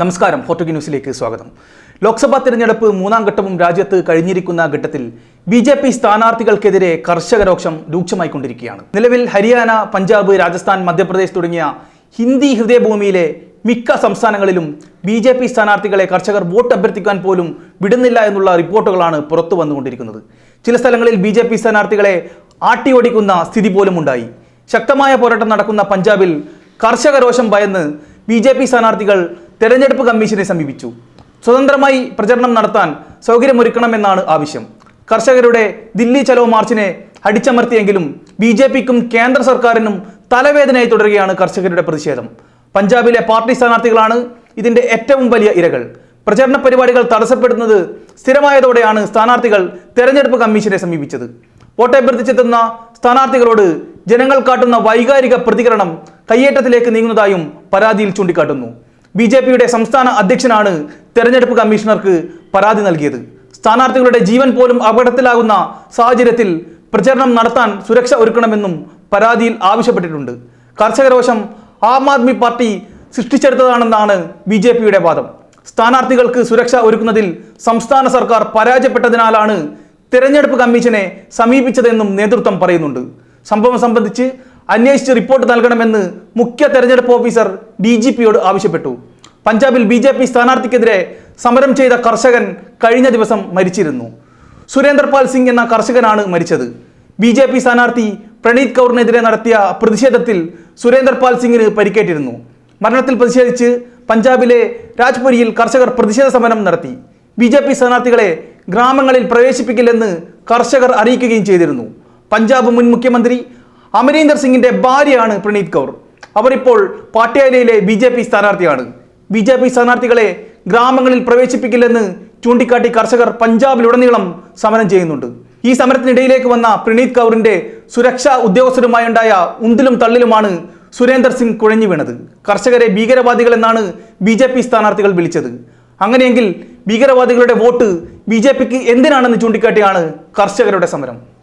നമസ്കാരം ഫോർട്ടുഗി ന്യൂസിലേക്ക് സ്വാഗതം. ലോക്സഭാ തിരഞ്ഞെടുപ്പ് മൂന്നാം ഘട്ടവും രാജ്യത്ത് കഴിഞ്ഞിരിക്കുന്ന ഘട്ടത്തിൽ ബി ജെ പി സ്ഥാനാർത്ഥികൾക്കെതിരെ കർഷക രോക്ഷം രൂക്ഷമായിക്കൊണ്ടിരിക്കുകയാണ്. നിലവിൽ ഹരിയാന പഞ്ചാബ് രാജസ്ഥാൻ മധ്യപ്രദേശ് തുടങ്ങിയ ഹിന്ദി ഹൃദയഭൂമിയിലെ മിക്ക സംസ്ഥാനങ്ങളിലും ബി ജെ പി സ്ഥാനാർത്ഥികളെ കർഷകർ വോട്ട് അഭ്യർത്ഥിക്കാൻ പോലും വിടുന്നില്ല എന്നുള്ള റിപ്പോർട്ടുകളാണ് പുറത്തു വന്നുകൊണ്ടിരിക്കുന്നത്. ചില സ്ഥലങ്ങളിൽ ബി ജെ പി സ്ഥാനാർത്ഥികളെ ആട്ടിയോടിക്കുന്ന സ്ഥിതി പോലും ഉണ്ടായി ശക്തമായ പോരാട്ടം നടക്കുന്ന പഞ്ചാബിൽ കർഷകരോഷം ഭയന്ന് ബി ജെ പി സ്ഥാനാർത്ഥികൾ തെരഞ്ഞെടുപ്പ് കമ്മീഷനെ സമീപിച്ചു. സ്വതന്ത്രമായി പ്രചരണം നടത്താൻ സൗകര്യമൊരുക്കണമെന്നാണ് ആവശ്യം. കർഷകരുടെ ദില്ലി ചലോ മാർച്ചിനെ അടിച്ചമർത്തിയെങ്കിലും ബി ജെ പിക്കും കേന്ദ്ര സർക്കാരിനും തലവേദനയായി തുടരുകയാണ് കർഷകരുടെ പ്രതിഷേധം. പഞ്ചാബിലെ പാർട്ടി സ്ഥാനാർത്ഥികളാണ് ഇതിന്റെ ഏറ്റവും വലിയ ഇരകൾ. പ്രചരണ പരിപാടികൾ തടസ്സപ്പെടുന്നത് സ്ഥിരമായതോടെയാണ് സ്ഥാനാർത്ഥികൾ തെരഞ്ഞെടുപ്പ് കമ്മീഷനെ സമീപിച്ചത്. വോട്ടഭ്യർത്ഥിച്ചെത്തുന്ന സ്ഥാനാർത്ഥികളോട് ജനങ്ങൾ കാട്ടുന്ന വൈകാരിക പ്രതികരണം കയ്യേറ്റത്തിലേക്ക് നീങ്ങുന്നതായും പരാതിയിൽ ചൂണ്ടിക്കാട്ടുന്നു. ബി ജെ പിയുടെ സംസ്ഥാന അധ്യക്ഷനാണ് തെരഞ്ഞെടുപ്പ് കമ്മീഷണർക്ക് പരാതി നൽകിയത്. സ്ഥാനാർത്ഥികളുടെ ജീവൻ പോലും അപകടത്തിലാകുന്ന സാഹചര്യത്തിൽ പ്രചരണം നടത്താൻ സുരക്ഷ ഒരുക്കണമെന്നും പരാതിയിൽ ആവശ്യപ്പെട്ടിട്ടുണ്ട്. കർഷകരോഷം ആം ആദ്മി പാർട്ടി സൃഷ്ടിച്ചെടുത്തതാണെന്നാണ് ബി ജെ പിയുടെ വാദം. സ്ഥാനാർത്ഥികൾക്ക് സുരക്ഷ ഒരുക്കുന്നതിൽ സംസ്ഥാന സർക്കാർ പരാജയപ്പെട്ടതിനാലാണ് തെരഞ്ഞെടുപ്പ് കമ്മീഷനെ സമീപിച്ചതെന്നും നേതൃത്വം പറയുന്നുണ്ട്. സംഭവം സംബന്ധിച്ച് അന്വേഷിച്ച് റിപ്പോർട്ട് നൽകണമെന്ന് മുഖ്യ തെരഞ്ഞെടുപ്പ് ഓഫീസർ ഡി ജി പിയോട് ആവശ്യപ്പെട്ടു. പഞ്ചാബിൽ ബി ജെ പി സ്ഥാനാർത്ഥിക്കെതിരെ സമരം ചെയ്ത കർഷകൻ കഴിഞ്ഞ ദിവസം മരിച്ചിരുന്നു. സുരേന്ദ്രപാൽ സിംഗ് എന്ന കർഷകനാണ് മരിച്ചത്. ബി ജെ പി സ്ഥാനാർത്ഥി പ്രണീത് കൗറിനെതിരെ നടത്തിയ പ്രതിഷേധത്തിൽ സുരേന്ദ്രപാൽ സിംഗിന് പരിക്കേറ്റിരുന്നു. മരണത്തിൽ പ്രതിഷേധിച്ച് പഞ്ചാബിലെ രാജ്പുരിയിൽ കർഷകർ പ്രതിഷേധ സമരം നടത്തി. ബി ജെ പി സ്ഥാനാർത്ഥികളെ ഗ്രാമങ്ങളിൽ പ്രവേശിപ്പിക്കില്ലെന്ന് കർഷകർ അറിയിക്കുകയും ചെയ്തിരുന്നു. പഞ്ചാബ് മുൻ മുഖ്യമന്ത്രി അമരീന്ദർ സിംഗിന്റെ ഭാര്യയാണ് പ്രണീത് കൗർ. അവർ ഇപ്പോൾ പാട്യാലയിലെ ബി ജെ പി സ്ഥാനാർത്ഥിയാണ്. ബി ജെ പി സ്ഥാനാർത്ഥികളെ ഗ്രാമങ്ങളിൽ പ്രവേശിപ്പിക്കില്ലെന്ന് ചൂണ്ടിക്കാട്ടി കർഷകർ പഞ്ചാബിലുടനീളം സമരം ചെയ്യുന്നുണ്ട്. ഈ സമരത്തിനിടയിലേക്ക് വന്ന പ്രണീത് കൗറിന്റെ സുരക്ഷാ ഉദ്യോഗസ്ഥരുമായുണ്ടായ ഉന്തിലും തള്ളിലുമാണ് സുരേന്ദർ സിംഗ് കുഴഞ്ഞു വീണത്. കർഷകരെ ഭീകരവാദികൾ എന്നാണ് ബി ജെ പി സ്ഥാനാർത്ഥികൾ വിളിച്ചത്. അങ്ങനെയെങ്കിൽ ഭീകരവാദികളുടെ വോട്ട് ബി ജെ പിക്ക് എന്തിനാണെന്ന് ചൂണ്ടിക്കാട്ടിയാണ് കർഷകരുടെ സമരം.